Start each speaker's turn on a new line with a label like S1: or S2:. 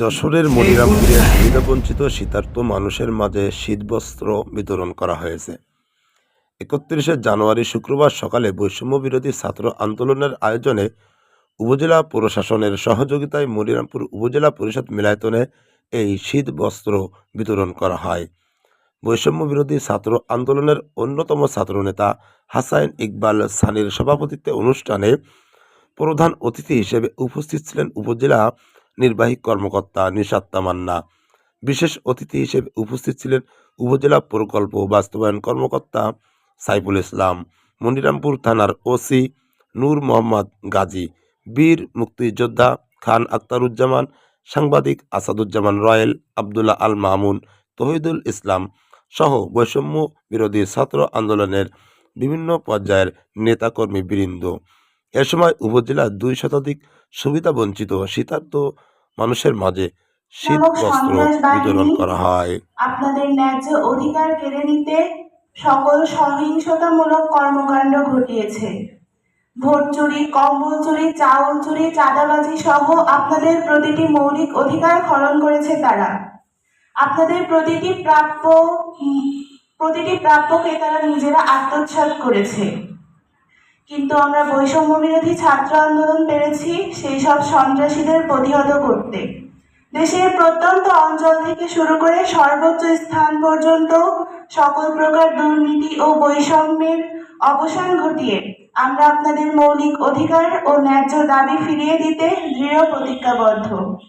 S1: যশোরের মনিরামপুরে সুবিধাবঞ্চিত শীতার্থ মানুষের মাঝে শীতবস্ত্র বিতরণ করা হয়েছে একত্রিশে জানুয়ারি শুক্রবার সকালে বৈষম্য বিরোধী ছাত্র আন্দোলনের আয়োজনে উপজেলা প্রশাসনের সহযোগিতায় মনিরামপুর উপজেলা পরিষদ মিলায়তনে এই শীত বস্ত্র বিতরণ করা হয় বৈষম্য বিরোধী ছাত্র আন্দোলনের অন্যতম ছাত্রনেতা হাসাইন ইকবাল সানির সভাপতিত্বে অনুষ্ঠানে প্রধান অতিথি হিসেবে উপস্থিত ছিলেন উপজেলা নির্বাহী কর্মকর্তা নিশাত তামান্না বিশেষ অতিথি হিসেবে উপস্থিত ছিলেন উপজেলা প্রকল্প বাস্তবায়ন কর্মকর্তা সাইফুল ইসলাম মনিরামপুর থানার ওসি নূর মোহাম্মদ গাজী বীর মুক্তিযোদ্ধা খান আক্তারুজ্জামান সাংবাদিক আসাদুজ্জামান রয়েল আবদুল্লাহ আল মামুন তহিদুল ইসলাম সহ বৈষম্য বিরোধী ছাত্র আন্দোলনের বিভিন্ন পর্যায়ের নেতাকর্মী বৃন্দ এ সময় উপজেলার দুই শতাধিক সুবিধাবঞ্চিত শীতার্থ মানুষের মাঝে শীত বস্ত্র বিতরণ করা হয়
S2: আপনাদের ন্যায্য অধিকার কেড়ে নিতে সকল সহিংসতামূলক কর্মকাণ্ড ঘটিয়েছে ভোট চুরি কম্বল চুরি চাউল চুরি চাঁদাবাজি সহ আপনাদের প্রতিটি মৌলিক অধিকার হরণ করেছে তারা আপনাদের প্রতিটি প্রাপ্য প্রতিটি প্রাপ্যকে তারা নিজেরা আত্মসাত করেছে কিন্তু আমরা বৈষম্য বিরোধী ছাত্র আন্দোলন পেরেছি সেই সব সন্ত্রাসীদের প্রতিহত করতে দেশের প্রত্যন্ত অঞ্চল থেকে শুরু করে সর্বোচ্চ স্থান পর্যন্ত সকল প্রকার দুর্নীতি ও বৈষম্যের অবসান ঘটিয়ে আমরা আপনাদের মৌলিক অধিকার ও ন্যায্য দাবি ফিরিয়ে দিতে দৃঢ় প্রতিজ্ঞাবদ্ধ